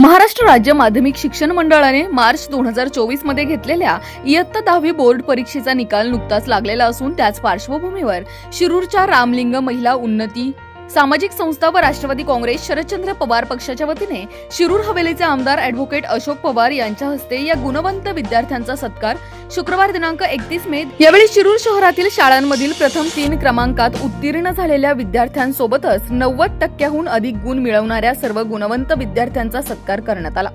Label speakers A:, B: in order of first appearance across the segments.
A: महाराष्ट्र राज्य माध्यमिक शिक्षण मंडळाने मार्च दोन हजार चोवीसमध्ये घेतलेल्या इयत्ता दहावी बोर्ड परीक्षेचा निकाल नुकताच लागलेला असून त्याच पार्श्वभूमीवर शिरूरच्या रामलिंग महिला उन्नती सामाजिक संस्था व राष्ट्रवादी काँग्रेस शरदचंद्र पवार पक्षाच्या वतीने शिरूर हवेलीचे आमदार अॅडव्होकेट अशोक पवार यांच्या हस्ते या गुणवंत विद्यार्थ्यांचा सत्कार शुक्रवार दिनांक एकतीस मे यावेळी शिरूर शहरातील शाळांमधील प्रथम तीन क्रमांकात उत्तीर्ण झालेल्या विद्यार्थ्यांसोबतच नव्वद टक्क्याहून अधिक गुण मिळवणाऱ्या सर्व गुणवंत विद्यार्थ्यांचा सत्कार करण्यात आला.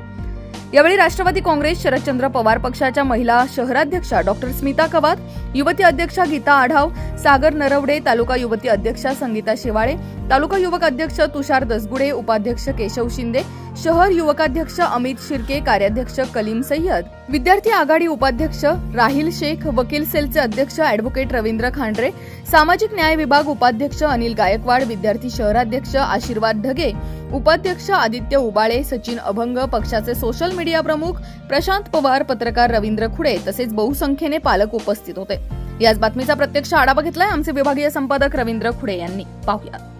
A: यावेळी राष्ट्रवादी काँग्रेस शरदचंद्र पवार पक्षाच्या महिला शहराध्यक्षा डॉक्टर स्मिता कवात युवती अध्यक्षा गीता आढाव सागर नरवडे तालुका युवती अध्यक्षा संगीता शेवाळे तालुका युवक अध्यक्ष तुषार दसगुडे उपाध्यक्ष केशव शिंदे शहर युवकाध्यक्ष अमित शिर्के कार्याध्यक्ष कलीम सय्यद. विद्यार्थी आघाडी उपाध्यक्ष राहिल शेख वकील सेलचे अध्यक्ष अॅडव्होकेट रवींद्र खांडरे सामाजिक न्याय विभाग उपाध्यक्ष अनिल गायकवाड विद्यार्थी शहराध्यक्ष आशीर्वाद ढगे उपाध्यक्ष आदित्य उबाळे सचिन अभंग पक्षाचे सोशल मीडिया प्रमुख प्रशांत पवार पत्रकार रवींद्र खुडे तसेच बहुसंख्येने पालक उपस्थित होते. याच बातमीचा प्रत्यक्ष आढावा घेतलाय आमचे विभागीय संपादक रवींद्र खुडे यांनी. पाहूया.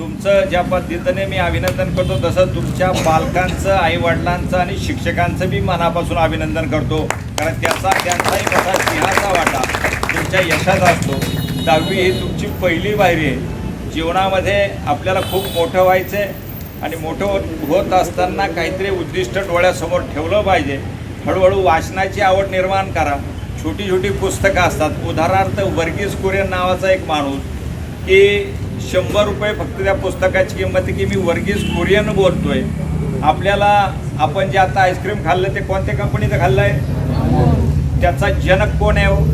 B: तुमचं ज्या पद्धतीने मी अभिनंदन करतो तसं तुमच्या पालकांचं आईवडिलांचं आणि शिक्षकांचं बी मनापासून अभिनंदन करतो. कारण त्याचा त्यांचाही मोठा सिंहाचा वाटा. तुमच्या यशात असतो. दहावी ही तुमची पहिली पायरी आहे. जीवनामध्ये आपल्याला खूप मोठं व्हायचं आहे आणि मोठं होत होत असताना काहीतरी उद्दिष्ट डोळ्यासमोर ठेवलं पाहिजे. हळूहळू वाचनाची आवड निर्माण करा. छोटी छोटी पुस्तकं असतात. उदाहरणार्थ वर्गीस कुरियन नावाचा एक माणूस की शंभर रुपये फक्त त्या पुस्तकाची किंमत आहे की मी वर्गीस कोरियन बोलतोय. आपल्याला आपण जे आता आईस्क्रीम खाल्लं ते कोणत्या कंपनीचं खाल्लं आहे? त्याचा जनक कोण आहे हो?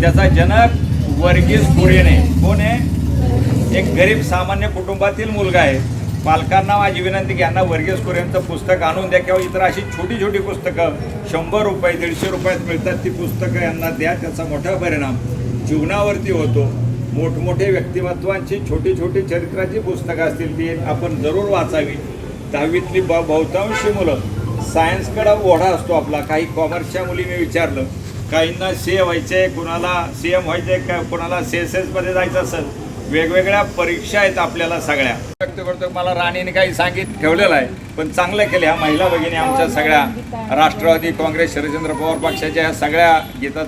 B: त्याचा जनक वर्गीस कुरियन आहे. कोण आहे? एक गरीब सामान्य कुटुंबातील मुलगा आहे. पालकांना माझी विनंती की यांना वर्गीस कुरियनचं पुस्तक आणून द्या किंवा इतर अशी छोटी छोटी पुस्तकं शंभर रुपये दीडशे रुपयात मिळतात ती पुस्तकं यांना द्या. त्याचा मोठा परिणाम जीवनावरती होतो. मोठमोठे व्यक्तिमत्वांची छोटी छोटी चरित्राची पुस्तकं असतील ती आपण जरूर वाचावी. दहावीतली ब बहुतांशी मुलं सायन्सकडं ओढा असतो आपला. काही कॉमर्सच्या मुलीने विचारलं काहींना सी ए व्हायचे कुणाला सी एम व्हायचे का कुणाला सी एस एसमध्ये जायचं असेल? वेगवेगळ्या परीक्षा आहेत आपल्याला सगळ्या. व्यक्त करतो मला राणीने काही सांगित ठेवलेलं आहे पण चांगलं केलं. ह्या महिला भगिनी आमच्या सगळ्या राष्ट्रवादी काँग्रेस शरदचंद्र पवार पक्षाच्या ह्या सगळ्या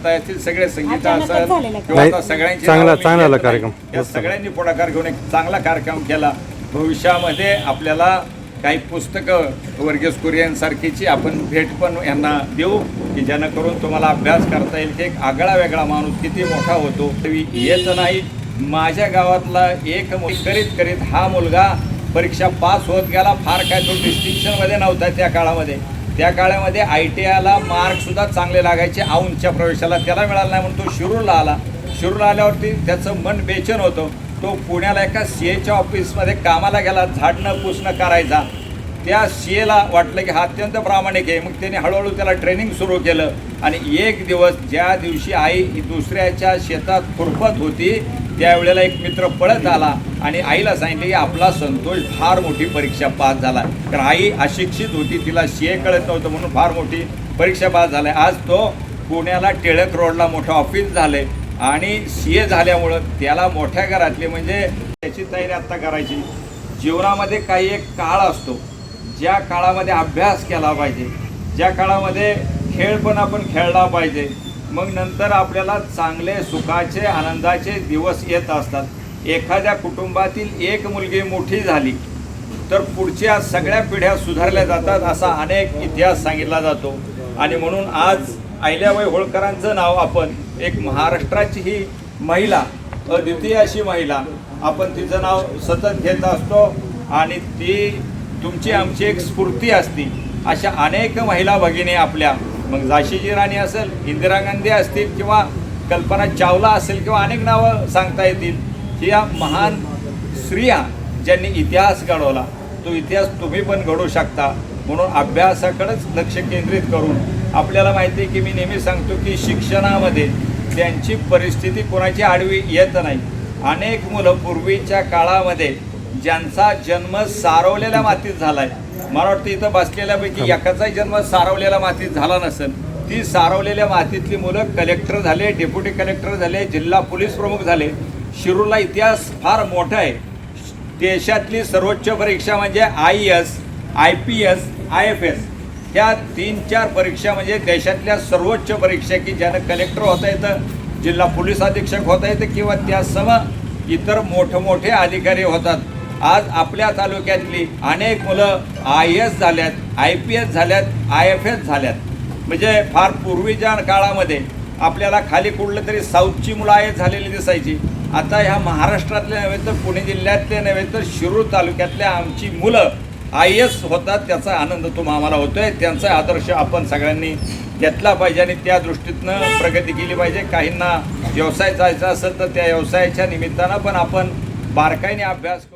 B: असतील सगळे संगीता असेल किंवा आता सगळ्यांची
C: चांगला-. कार्यक्रम.
B: या सगळ्यांनी पुढाकार घेऊन एक चांगला कार्यक्रम केला. भविष्यामध्ये आपल्याला काही पुस्तकं वर्गीस कुरियनसारखीची आपण भेट पण यांना देऊ की जेणेकरून तुम्हाला अभ्यास करता येईल की एक आगळा वेगळा माणूस किती मोठा होतो तरी येत नाही. माझ्या गावातला एक करीत करीत हा मुलगा परीक्षा पास होत गेला. फार काय तो डिस्टिंक्शनमध्ये नव्हता त्या काळामध्ये. त्या काळामध्ये आय टी आयला मार्कसुद्धा चांगले लागायचे. औंच्या प्रवेशाला त्याला मिळाला नाही म्हणून तो शिरूरला आला. शिरूरला आल्यावरती त्याचं मन बेचन होतं. तो पुण्याला एका सी एच्या ऑफिसमध्ये कामाला गेला. झाडणं पुसणं करायचा. त्या सी एला वाटलं की हा अत्यंत प्रामाणिक आहे. मग त्याने हळूहळू त्याला ट्रेनिंग सुरू केलं. आणि एक दिवस ज्या दिवशी आई दुसऱ्याच्या शेतात खुरपत होती त्यावेळेला एक मित्र पळत आला आणि आईला सांगितले की आपला संतोष फार मोठी परीक्षा पास झाला. तर आई अशिक्षित होती तिला सी ए कळत नव्हतं म्हणून फार मोठी परीक्षा पास झाला. आज तो पुण्याला टिळक रोडला मोठं ऑफिस झाले आणि सी ए झाल्यामुळं त्याला मोठ्या घरातले म्हणजे त्याची तयारी आत्ता करायची. जीवनामध्ये काही एक काळ असतो ज्या काळामध्ये अभ्यास केला पाहिजे ज्या काळामध्ये खेळ पण आपण खेळला पाहिजे. मग नंतर आपल्याला चांगले सुखाचे आनंदाचे दिवस येत असतात. एखाद्या कुटुंबातील एक मुलगी मोठी झाली तर पुढच्या सगळ्या पिढ्या सुधारल्या जातात असा अनेक इतिहास सांगितला जातो. आणि म्हणून आज अहिल्याबाई होळकरांचं नाव आपण एक महाराष्ट्राची ही महिला अद्वितीय अशी महिला आपण तिचं नाव सतत घेत असतो. आणि ती तुमची आमची एक स्फूर्ती असती. अशा अनेक महिला भगिनी आपल्या मग झाशीची राणी असेल इंदिरा गांधी असतील किंवा कल्पना चावला असेल किंवा अनेक नावं सांगता येतील ही या महान स्त्रिया ज्यांनी इतिहास घडवला तो इतिहास तुम्ही पण घडवू शकता. म्हणून अभ्यासाकडेच लक्ष केंद्रित करून आपल्याला माहिती आहे की मी नेहमी सांगतो की शिक्षणामध्ये त्यांची परिस्थिती कोणाची आडवी येत नाही. अनेक मुलं पूर्वीच्या काळामध्ये ज्यांचा जन्म सारवलेल्या मातीत झाला आहे मला वाटतं इथं बसलेल्यापैकी एकाचाही जन्म सारवलेल्या मातीत झाला नसेल. ती सारवलेल्या मातीतली मुलं कलेक्टर झाले डेप्युटी कलेक्टर झाले जिल्हा पोलीस प्रमुख झाले. शिरूरला इतिहास फार मोठा आहे. देशातली सर्वोच्च परीक्षा म्हणजे I S I P S I F S. ह्या तीन चार परीक्षा म्हणजे देशातल्या सर्वोच्च परीक्षा की ज्यानं कलेक्टर होता येतं जिल्हा पोलीस अधीक्षक होता येतं किंवा त्यासम इतर मोठमोठे अधिकारी होतात. आज आपल्या तालुक्यातली अनेक मुलं आय एस झाल्यात आय पी एस झाल्यात आय एफ एस झाल्यात. म्हणजे फार पूर्वीच्या काळामध्ये आपल्याला खाली कुठलं तरी साऊथची मुलं आय एस झालेली दिसायची. आता ह्या महाराष्ट्रातले नव्हे तर पुणे जिल्ह्यातले नव्हे तर शिरूर तालुक्यातल्या आमची मुलं आय एस होतात त्याचा आनंद तुम्हा आम्हाला होतोय. त्यांचा आदर्श आपण सगळ्यांनी घेतला पाहिजे आणि त्या दृष्टीतनं प्रगती केली पाहिजे. काहींना व्यवसाय जायचा असेल तर त्या व्यवसायाच्या निमित्तानं पण आपण बारकाईने अभ्यास करू